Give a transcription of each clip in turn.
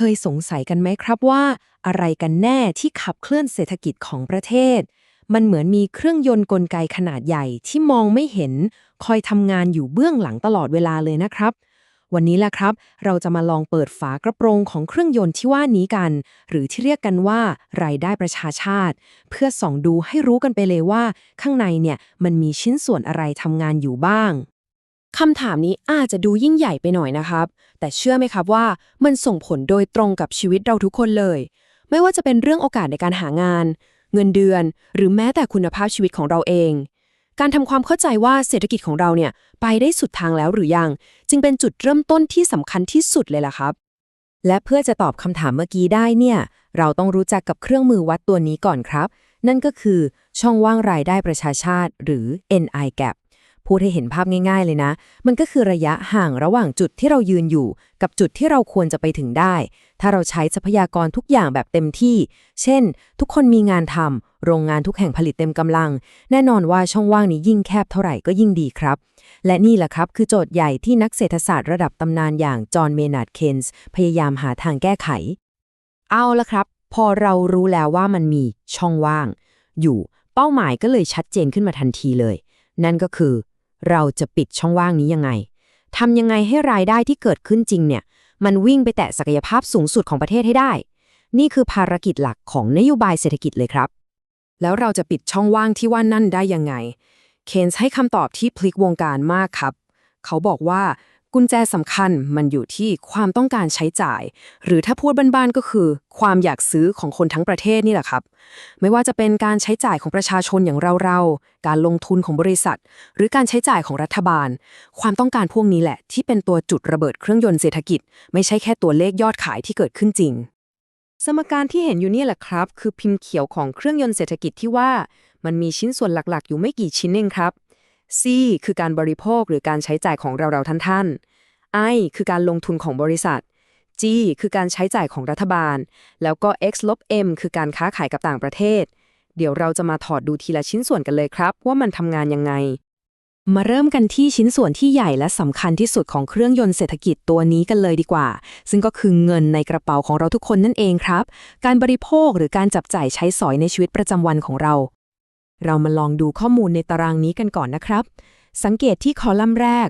เคยสงสัยกันไหมครับว่า อะไรกันแน่ที่ขับเคลื่อนเศรษฐกิจของประเทศ มันเหมือนมีเครื่องยนต์กลไกขนาดใหญ่ที่มองไม่เห็น คอยทำงานอยู่เบื้องหลังตลอดเวลาเลยนะครับ วันนี้แหละครับ เราจะมาลองเปิดฝากระโปรงของเครื่องยนต์ที่ว่านี้กัน หรือที่เรียกกันว่ารายได้ประชาชาติ เพื่อส่องดูให้รู้กันไปเลยว่า ข้างในเนี่ยมันมีชิ้นส่วนอะไรทำงานอยู่บ้าง คำถามนี้อาจจะดูยิ่งใหญ่ไปหน่อยนะครับ แต่เชื่อไหมครับว่ามันส่งผลโดยตรงกับชีวิตเราทุกคนเลย ไม่ว่าจะเป็นเรื่องโอกาสในการหางาน เงินเดือน หรือแม้แต่คุณภาพชีวิตของเราเอง การทำความเข้าใจว่าเศรษฐกิจของเราเนี่ยไปได้สุดทางแล้วหรือยัง จึงเป็นจุดเริ่มต้นที่สำคัญที่สุดเลยล่ะครับ และเพื่อจะตอบคำถามเมื่อกี้ได้เนี่ย เราต้องรู้จักกับเครื่องมือวัดตัวนี้ก่อนครับ นั่นก็คือช่องว่างรายได้ประชาชาติ หรือ NI gap พูดให้เห็นภาพง่าย ๆ เลยนะ มันก็คือระยะห่างระหว่างจุดที่เรายืนอยู่ กับจุดที่เราควรจะไปถึงได้ ถ้าเราใช้ทรัพยากรทุกอย่างแบบเต็มที่ เช่น ทุกคนมีงานทำโรงงานทุกแห่งผลิตเต็มกำลัง แน่นอนว่าช่องว่างนี้ยิ่งแคบเท่าไหร่ก็ยิ่งดีครับ และนี่แหละครับคือโจทย์ใหญ่ที่นักเศรษฐศาสตร์ระดับตำนานอย่างจอห์นเมนาร์ดเคนส์พยายามหาทางแก้ไข เอาละครับ พอเรารู้แล้วว่ามันมีช่องว่าง อยู่เป้าหมายก็เลยชัดเจนขึ้นมาทันทีเลย นั่นก็คือ เราจะปิดช่องว่างนี้ยังไงทำยังไงให้รายได้ที่เกิดขึ้นจริงเนี่ย มันวิ่งไปแตะศักยภาพสูงสุดของประเทศให้ได้ นี่คือภารกิจหลักของนโยบายเศรษฐกิจเลยครับ แล้วเราจะปิดช่องว่างที่ว่านั่นได้ยังไง เคนส์ให้คำตอบที่พลิกวงการมากครับ เขาบอกว่า กุญแจสำคัญมันอยู่ที่ความต้องการใช้จ่าย หรือถ้าพูดบ้านๆก็คือ ความอยากซื้อของคนทั้งประเทศนี่แหละครับ ไม่ว่าจะเป็นการใช้จ่ายของประชาชนอย่างเราๆ การลงทุนของบริษัท หรือการใช้จ่ายของรัฐบาล ความต้องการพวกนี้แหละ ที่เป็นตัวจุดระเบิดเครื่องยนต์เศรษฐกิจ ไม่ใช่แค่ตัวเลขยอดขายที่เกิดขึ้นจริง สมการที่เห็นอยู่นี่แหละครับ คือพิมพ์เขียวของเครื่องยนต์เศรษฐกิจที่ว่า มันมีชิ้นส่วนหลักๆ อยู่ไม่กี่ชิ้นเองครับ C คือการบริโภคหรือการใช้จ่ายของเราๆท่านๆ I คือการลงทุนของบริษัท G คือการใช้จ่ายของรัฐบาล แล้วก็ X ลบ M คือการค้าขายกับต่างประเทศ เดี๋ยวเราจะมาถอดดูทีละชิ้นส่วนกันเลยครับ ว่ามันทำงานยังไง มาเริ่มกันที่ชิ้นส่วนที่ใหญ่และสำคัญที่สุดของเครื่องยนต์เศรษฐกิจตัวนี้กันเลยดีกว่า ซึ่งก็คือเงินในกระเป๋าของเราทุกคนนั่นเองครับ การบริโภคหรือการจับจ่ายใช้สอยในชีวิตประจำวันของเรา เรามาลองดูข้อมูลในตารางนี้กันก่อนนะครับ สังเกตที่คอลัมน์แรก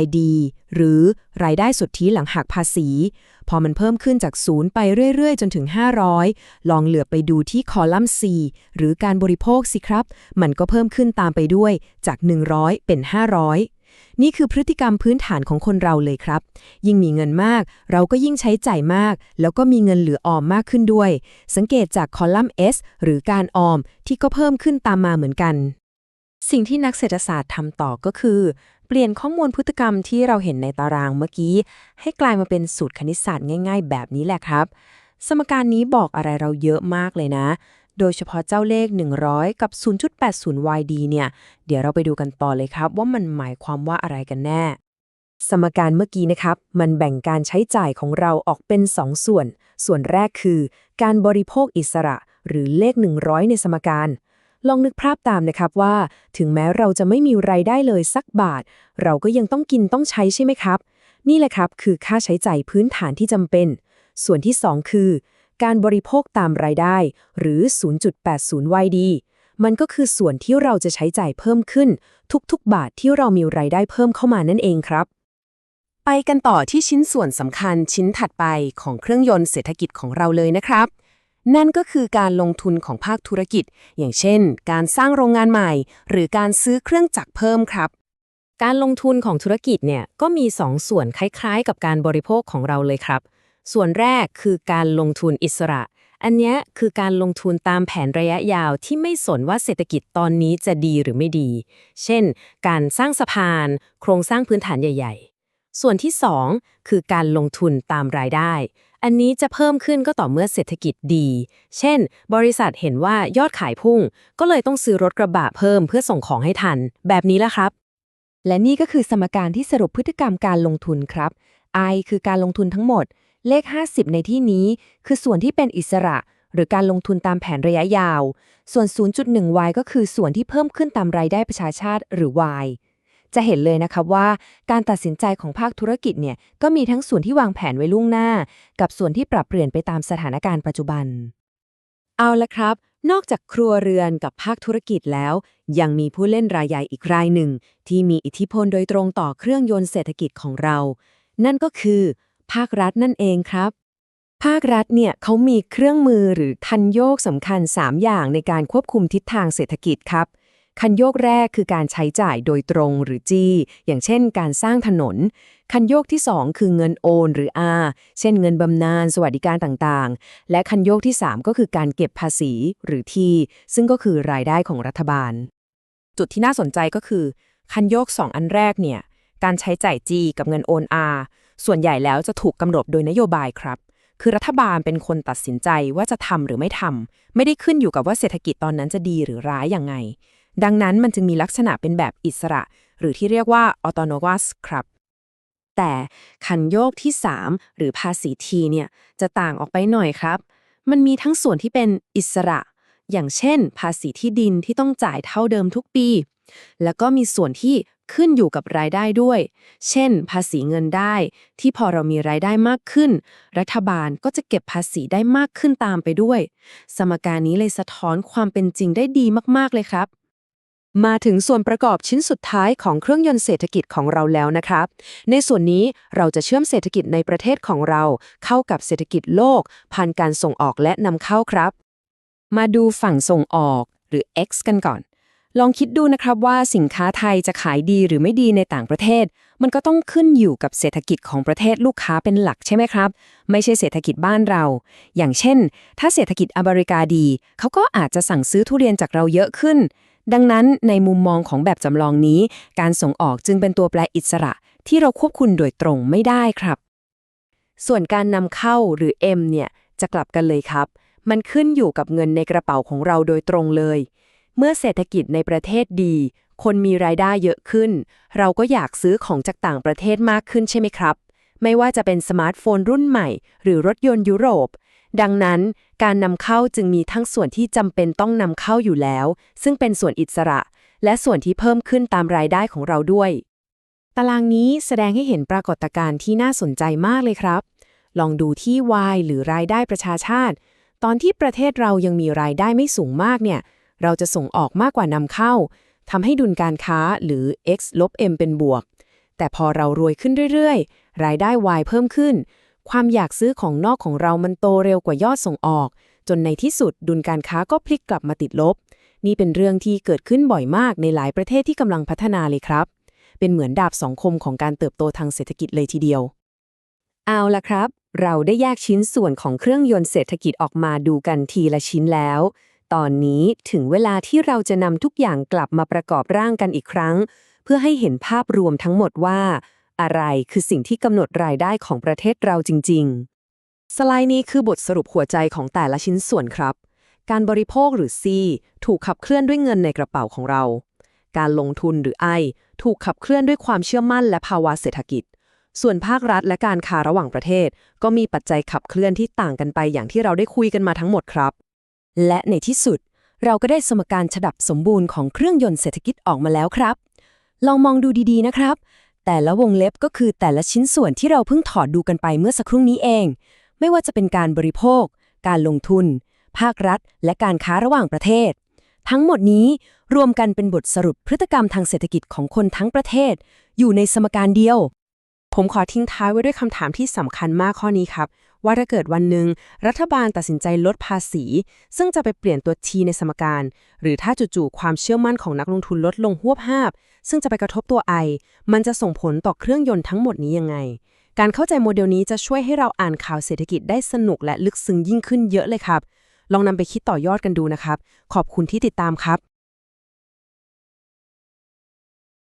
YD หรือรายได้สุทธิหลังหักภาษี พอมันเพิ่มขึ้นจากศูนย์ไปเรื่อย ๆ จนถึง 500 ลองเหลือไปดูที่คอลัมน์ C หรือการบริโภคสิครับ มันก็เพิ่มขึ้นตามไปด้วยจาก 100 เป็น 500 นี่คือพฤติกรรมพื้นฐานของคนเราเลยครับ ยิ่งมีเงินมาก เราก็ยิ่งใช้จ่ายมาก แล้วก็มีเงินเหลือออมมากขึ้นด้วย สังเกตจากคอลัมน์ S หรือการออมที่ก็เพิ่มขึ้นตามมาเหมือนกัน สิ่งที่นักเศรษฐศาสตร์ทำต่อก็คือ เปลี่ยนข้อมูลพฤติกรรมที่เราเห็นในตารางเมื่อกี้ ให้กลายมาเป็นสูตรคณิตศาสตร์ง่าย ๆ แบบนี้แหละครับ สมการนี้บอกอะไรเราเยอะมากเลยนะ โดยเฉพาะเจ้าเลข 100 กับ 0.80 YD เนี่ย เดี๋ยวเราไปดูกันต่อเลยครับ ว่ามันหมายความว่าอะไรกันแน่ สมการเมื่อกี้นะครับ มันแบ่งการใช้จ่ายของเราออกเป็น 2 ส่วน ส่วนแรกคือ การบริโภคอิสระ หรือเลข 100 ในสมการ ลองนึกภาพตามนะครับว่า ถึงแม้เราจะไม่มีไรายได้เลยสักบาท เราก็ยังต้องกินต้องใช้ใช่ไหมครับ นี่แหละครับคือค่าใช้จ่ายพื้นฐานที่จำเป็น ส่วนที่ 2 คือ การบริโภคตามรายได้ หรือ 0.80 YD มันก็คือส่วนที่เราจะใช้จ่ายเพิ่มขึ้น ทุกๆ บาทที่เรามีรายได้เพิ่มเข้ามานั่นเองครับ ไปกันต่อที่ชิ้นส่วนสำคัญชิ้นถัดไปของเครื่องยนต์เศรษฐกิจของเราเลยนะครับ นั่นก็คือการลงทุนของภาคธุรกิจ อย่างเช่น การสร้างโรงงานใหม่ หรือการซื้อเครื่องจักรเพิ่มครับการลงทุนของธุรกิจเนี่ยก็มี2ส่วนคล้ายๆ กับการบริโภคของเราเลยครับ ส่วนแรกคือการลงทุนอิสระ อันนี้คือการลงทุนตามแผนระยะยาวที่ไม่สนว่าเศรษฐกิจตอนนี้จะดีหรือไม่ดี เช่น การสร้างสะพาน โครงสร้างพื้นฐานใหญ่ ๆ ส่วนที่ 2 คือการลงทุนตามรายได้ อันนี้จะเพิ่มขึ้นก็ต่อเมื่อเศรษฐกิจดี เช่น บริษัทเห็นว่ายอดขายพุ่ง ก็เลยต้องซื้อรถกระบะเพิ่มเพื่อส่งของให้ทัน แบบนี้ละครับ และนี่ก็คือสมการที่สรุปพฤติกรรมการลงทุนครับ I คือการลงทุนทั้งหมด เลข 50 ในที่นี้ คือส่วนที่เป็นอิสระ หรือการลงทุนตามแผนระยะยาว ส่วน 0.1Y ก็คือส่วนที่เพิ่มขึ้นตามรายได้ประชาชาติหรือ Y จะเห็นเลยนะครับว่าการตัดสินใจของภาคธุรกิจเนี่ยก็มีทั้งส่วนที่วางแผนไว้ล่วงหน้า กับส่วนที่ปรับเปลี่ยนไปตามสถานการณ์ปัจจุบัน เอาละครับ นอกจากครัวเรือนกับภาคธุรกิจแล้ว ยังมีผู้เล่นรายใหญ่อีกรายหนึ่ง ที่มีอิทธิพลโดยตรงต่อเครื่องยนต์เศรษฐกิจของเรา นั่นก็คือ ภาครัฐนั่นเองครับ ภาครัฐเนี่ยเขามีเครื่องมือหรือคันโยกสำคัญ 3 อย่างในการควบคุมทิศทางเศรษฐกิจครับ คันโยกแรกคือการใช้จ่ายโดยตรงหรือจี้อย่างเช่น การสร้างถนน คันโยกที่ 2 คือเงินโอนหรือ R เช่นเงินบำนาญสวัสดิการต่างๆ และคันโยกที่ 3 ก็คือการเก็บภาษีหรือทีซึ่งก็คือรายได้ของรัฐบาล จุดที่น่าสนใจก็คือ คันโยก 2 อันแรกเนี่ยการใช้จ่าย G กับเงินโอน R ส่วนใหญ่แล้วจะถูกกำหนดโดยนโยบายครับ คือรัฐบาลเป็นคนตัดสินใจว่าจะทำหรือไม่ทำไม่ได้ขึ้นอยู่กับว่าเศรษฐกิจตอนนั้นจะดีหรือร้ายยังไง ดังนั้นมันจึงมีลักษณะเป็นแบบอิสระ หรือที่เรียกว่า autonomous ครับแต่คันโยกที่ 3 หรือภาษีทีเนี่ยจะต่างออกไปหน่อยครับ มันมีทั้งส่วนที่เป็นอิสระ อย่างเช่น ภาษีที่ดินที่ต้องจ่ายเท่าเดิมทุกปี แล้วก็มีส่วนที่ ขึ้นอยู่กับรายได้ด้วย เช่น ภาษีเงินได้ ที่พอเรามีรายได้มากขึ้น รัฐบาลก็จะเก็บภาษีได้มากขึ้นตามไปด้วย สมการนี้เลยสะท้อนความเป็นจริงได้ดีมากๆเลยครับมาถึงส่วนประกอบชิ้นสุดท้ายของเครื่องยนต์เศรษฐกิจของเราแล้วนะครับ ในส่วนนี้เราจะเชื่อมเศรษฐกิจในประเทศของเรา เข้ากับเศรษฐกิจโลก ผ่านการส่งออกและนำเข้าครับ มาดูฝั่งส่งออกหรือ X กันก่อน ลองคิดดูนะครับว่าสินค้าไทยจะขายดีหรือไม่ดีในต่างประเทศ มันก็ต้องขึ้นอยู่กับเศรษฐกิจของประเทศลูกค้าเป็นหลักใช่ไหมครับ ไม่ใช่เศรษฐกิจบ้านเรา อย่างเช่น ถ้าเศรษฐกิจอเมริกาดี เขาก็อาจจะสั่งซื้อทุเรียนจากเราเยอะขึ้น ดังนั้นในมุมมองของแบบจำลองนี้ การส่งออกจึงเป็นตัวแปรอิสระ ที่เราควบคุมโดยตรงไม่ได้ครับ ส่วนการนำเข้าหรือ M เนี่ยจะกลับกันเลยครับ มันขึ้นอยู่กับเงินในกระเป๋าของเราโดยตรงเลย เมื่อเศรษฐกิจในประเทศดี คนมีรายได้เยอะขึ้น เราก็อยากซื้อของจากต่างประเทศมากขึ้นใช่ไหมครับ ไม่ว่าจะเป็นสมาร์ทโฟนรุ่นใหม่ หรือรถยนต์ยุโรป ดังนั้นการนำเข้าจึงมีทั้งส่วนที่จำเป็นต้องนำเข้าอยู่แล้ว ซึ่งเป็นส่วนอิสระ และส่วนที่เพิ่มขึ้นตามรายได้ของเราด้วย ตารางนี้แสดงให้เห็นปรากฏการณ์ที่น่าสนใจมากเลยครับ ลองดูที่ Y หรือรายได้ประชาชาติ ตอนที่ประเทศเรายังมีรายได้ไม่สูงมากเนี่ย เราจะส่งออกมากกว่านำเข้าทำให้ดุลการค้าหรือ x ลบ m เป็นบวก แต่พอเรารวยขึ้นเรื่อยๆ รายได้ y เพิ่มขึ้น ความอยากซื้อของนอกของเรามันโตเร็วกว่ายอดส่งออก จนในที่สุดดุลการค้าก็พลิกกลับมาติดลบ นี่เป็นเรื่องที่เกิดขึ้นบ่อยมากในหลายประเทศที่กำลังพัฒนาเลยครับ เป็นเหมือนดาบสองคมของการเติบโตทางเศรษฐกิจเลยทีเดียว เอาละครับ เราได้แยกชิ้นส่วนของเครื่องยนต์เศรษฐกิจออกมาดูกันทีละชิ้นแล้ว ตอนนี้ถึงเวลาที่เราจะนำทุกอย่างกลับมาประกอบร่างกันอีกครั้ง เพื่อให้เห็นภาพรวมทั้งหมดว่า อะไรคือสิ่งที่กำหนดรายได้ของประเทศเราจริง ๆ สไลด์นี้คือบทสรุปหัวใจของแต่ละชิ้นส่วนครับ การบริโภคหรือ C ถูกขับเคลื่อนด้วยเงินในกระเป๋าของเรา การลงทุนหรือ I ถูกขับเคลื่อนด้วยความเชื่อมั่นและภาวะเศรษฐกิจ ส่วนภาครัฐและการค้าระหว่างประเทศ ก็มีปัจจัยขับเคลื่อนที่ต่างกันไปอย่างที่เราได้คุยกันมาทั้งหมดครับ และในที่สุด เราก็ได้สมการฉดับสมบูรณ์ของเครื่องยนต์เศรษฐกิจออกมาแล้วครับ ลองมองดูดีๆนะครับ แต่ละวงเล็บก็คือแต่ละชิ้นส่วนที่เราเพิ่งถอดดูกันไปเมื่อสักครู่นี้เอง ไม่ว่าจะเป็นการบริโภค การลงทุน ภาครัฐ และการค้าระหว่างประเทศ ทั้งหมดนี้รวมกันเป็นบทสรุปพฤติกรรมทางเศรษฐกิจของคนทั้งประเทศ อยู่ในสมการเดียว ผมขอทิ้งท้ายไว้ด้วยคำถามที่สำคัญมากข้อนี้ครับ ว่าถ้าเกิดวันหนึ่งรัฐบาลตัดสินใจลดภาษี ซึ่งจะไปเปลี่ยนตัว T ในสมการ หรือถ้าจู่ๆความเชื่อมั่นของนักลงทุนลดลงหวบภาพซึ่งจะไปกระทบตัว I มันจะส่งผลต่อเครื่องยนต์ทั้งหมดนี้ยังไง การเข้าใจโมเดลนี้จะช่วยให้เราอ่านข่าวเศรษฐกิจได้สนุกและลึกซึ้งยิ่งขึ้นเยอะเลยครับ ลองนำไปคิดต่อยอดกันดูนะครับ ขอบคุณที่ติดตามครับ